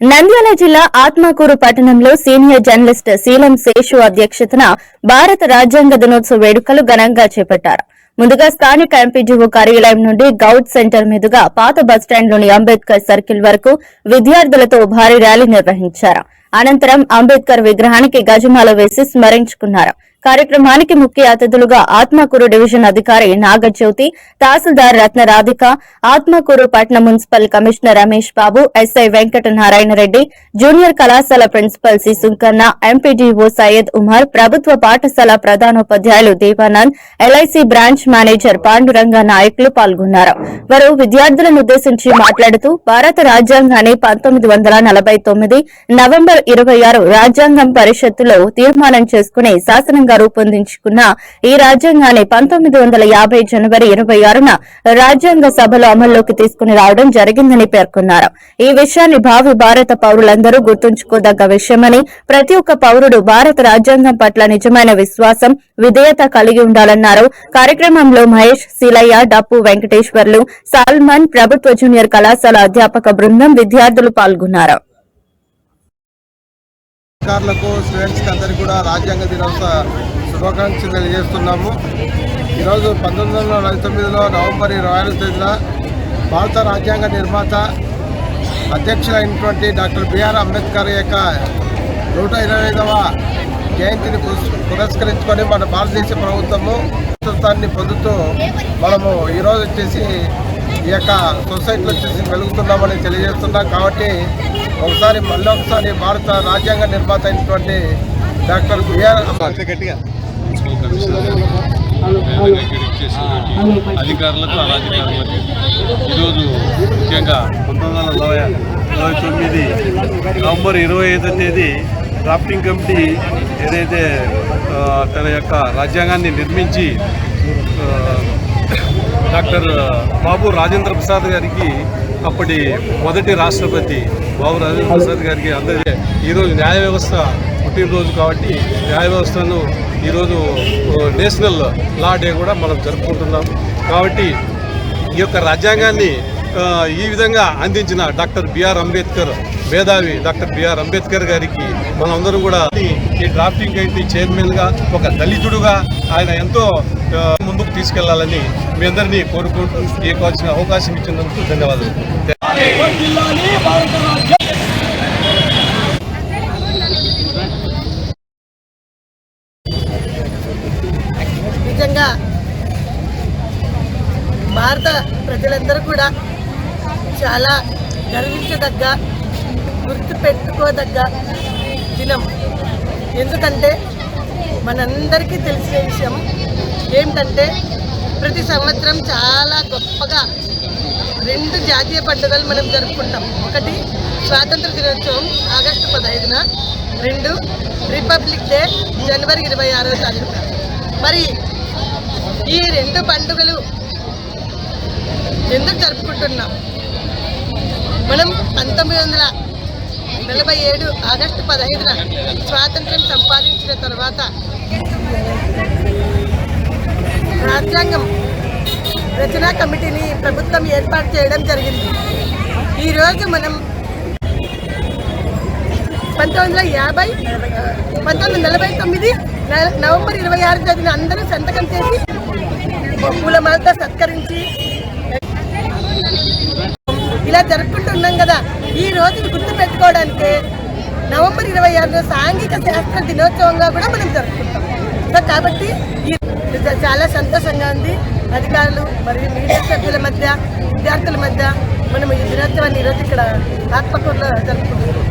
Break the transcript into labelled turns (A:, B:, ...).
A: నంద్యాల జిల్లా ఆత్మకూరు పట్టణంలో senior journalist శీలం శేషు అధ్యక్షతన భారత రాజ్యాంగ దినోత్సవ వేడుకలు ఘనంగా చేపట్టారు. ముందుగా స్థానిక ఎంపీడీఓ కార్యాలయం నుండి గౌడ్ సెంటర్ మీదుగా పాత బస్టాండ్లోని అంబేద్కర్ సర్కిల్ వరకు విద్యార్థులతో భారీ ర్యాలీ నిర్వహించారు. అనంతరం అంబేద్కర్ విగ్రహానికి గజమాల వేసి స్మరించుకున్నారు. కార్యక్రమానికి ముఖ్య అతిథులుగా ఆత్మకూరు డివిజన్ అధికారి నాగజ్యోతి తహసీల్దార్ Ratna Radhika Atmakur పట్న municipal commissioner Ramesh Babu SI Venkata Narayana Reddy junior కళాశాల principal C Sunkanna MPDO Syed Umar ప్రభుత్వ పాఠశాల ప్రధానోపాధ్యాయులు Devanand LIC branch manager Panduranga నాయకులు పాల్గొన్నారు. వారు విద్యార్థులను ఉద్దేశించి మాట్లాడుతూ భారత రాజ్యాంగాన్ని పంతొమ్మిది వందల నలభై తొమ్మిది నవంబర్ ఇరవై ఆరు రాజ్యాంగం పరిషత్తులో తీర్మానం చేసుకుని శాసనంగా రూపొందించుకున్న ఈ రాజ్యాంగాన్ని పంతొమ్మిది వందల యాభై జనవరి ఇరవై ఆరున రాజ్యాంగ సభలో అమల్లోకి తీసుకుని రావడం జరిగిందని పేర్కొన్నారు. ఈ విషయాన్ని భావి భారత పౌరులందరూ గుర్తుంచుకోదగ్గ విషయమని ప్రతి ఒక్క పౌరుడు భారత రాజ్యాంగం పట్ల నిజమైన విశ్వాసం విధేయత కలిగి ఉండాలన్నారు. కార్యక్రమంలో మహేష్ శీలయ్య డప్పు వెంకటేశ్వర్లు సాల్మన్ ప్రభుత్వ జూనియర్ కళాశాల అధ్యాపక బృందం విద్యార్థులు పాల్గొన్నారు.
B: అధికారులకు స్టూడెంట్స్కి అందరికీ కూడా రాజ్యాంగ దినోత్సవ శుభాకాంక్షలు తెలియజేస్తున్నాము. ఈరోజు పంతొమ్మిది వందల నలభై తొమ్మిదిలో నవంబర్ ఇరవై ఆరు తేదీన భారత రాజ్యాంగ నిర్మాత అధ్యక్షులైనటువంటి డాక్టర్ బిఆర్ అంబేద్కర్ యొక్క నూట ఇరవై ఐదవ జయంతిని పురస్- పురస్కరించుకొని మన భారతదేశ ప్రభుత్వము స్వతంత్రాన్ని పొందుతూ మనము ఈరోజు వచ్చేసి ఈ యొక్క సొసైటీలో చూసి వెలుగుతున్నామని తెలియజేస్తున్నాం. కాబట్టి ఒకసారి మళ్ళీ ఒకసారి భారత రాజ్యాంగ నిర్మాత అయినటువంటి డాక్టర్ బిఆర్ గట్టిగా.
C: అధికారులకు ఈరోజు ముఖ్యంగా పంతొమ్మిది వందల నలభై నలభై తొమ్మిది నవంబర్ ఇరవై ఐదో తేదీ డ్రాఫ్టింగ్ కమిటీ ఏదైతే తన యొక్క రాజ్యాంగాన్ని నిర్మించి డాక్టర్ బాబు రాజేంద్ర ప్రసాద్ గారికి అప్పటి మొదటి రాష్ట్రపతి బాబు రాజేంద్ర ప్రసాద్ గారికి అందరి ఈరోజు న్యాయ వ్యవస్థ పుట్టినరోజు కాబట్టి న్యాయ వ్యవస్థను ఈరోజు నేషనల్ లా డే కూడా మనం జరుపుకుంటున్నాం. కాబట్టి ఈ యొక్క రాజ్యాంగాన్ని ఈ విధంగా అందించిన డాక్టర్ బిఆర్ అంబేద్కర్ మేధావి డాక్టర్ బిఆర్ అంబేద్కర్ గారికి మనందరం కూడా ఈ డ్రాఫ్టింగ్ కమిటీ చైర్మన్గా ఒక దళితుడుగా ఆయన ఎంతో ముందుకు తీసుకెళ్ళాలని మీ అందరినీ కోరుకుంటూ ఈ అవకాశం ఇచ్చినందుకు ధన్యవాదాలు.
D: నిజంగా భారత ప్రజలందరూ కూడా చాలా గర్వించదగ్గ గుర్తుపెట్టుకోదగ్గ దినం. ఎందుకంటే మనందరికీ తెలిసిన విషయం ఏమిటంటే ప్రతి సంవత్సరం చాలా గొప్పగా రెండు జాతీయ పండుగలు మనం జరుపుకుంటాం. ఒకటి స్వాతంత్ర దినోత్సవం ఆగస్టు పదహైదున. రెండు రిపబ్లిక్ డే జనవరి ఇరవై ఆరో తారీఖున. మరి ఈ రెండు పండుగలు ఎందుకు జరుపుకుంటున్నాం? మనం పంతొమ్మిది వందల నలభై ఏడు ఆగస్టు పదహైదున స్వాతంత్ర్యం సంపాదించిన తర్వాత రాజ్యాంగం రచనా కమిటీని ప్రభుత్వం ఏర్పాటు చేయడం జరిగింది. ఈరోజు మనం పంతొమ్మిది వందల యాభై పంతొమ్మిది వందల నలభై తొమ్మిది నవంబర్ ఇరవై ఆరు తేదీన అందరూ సంతకం చేసి పూలమాలతో సత్కరించి ఇలా జరుపుకుంటున్నాం కదా. ఈ రోజును గుర్తు పెట్టుకోవడానికి నవంబర్ ఇరవై ఆరున సాంఘిక శాస్త్ర దినోత్సవంగా కూడా మనం జరుపుకుంటాం. కాబట్టి ఈ చాలా సంతోషంగా ఉంది. అధికారులు మరియు మీడియా సభ్యుల మధ్య విద్యార్థుల మధ్య మనం ఈ దినోత్సవాన్ని ఈరోజు ఇక్కడ ఆత్మకూరులో జరుపుకుంటున్నాం.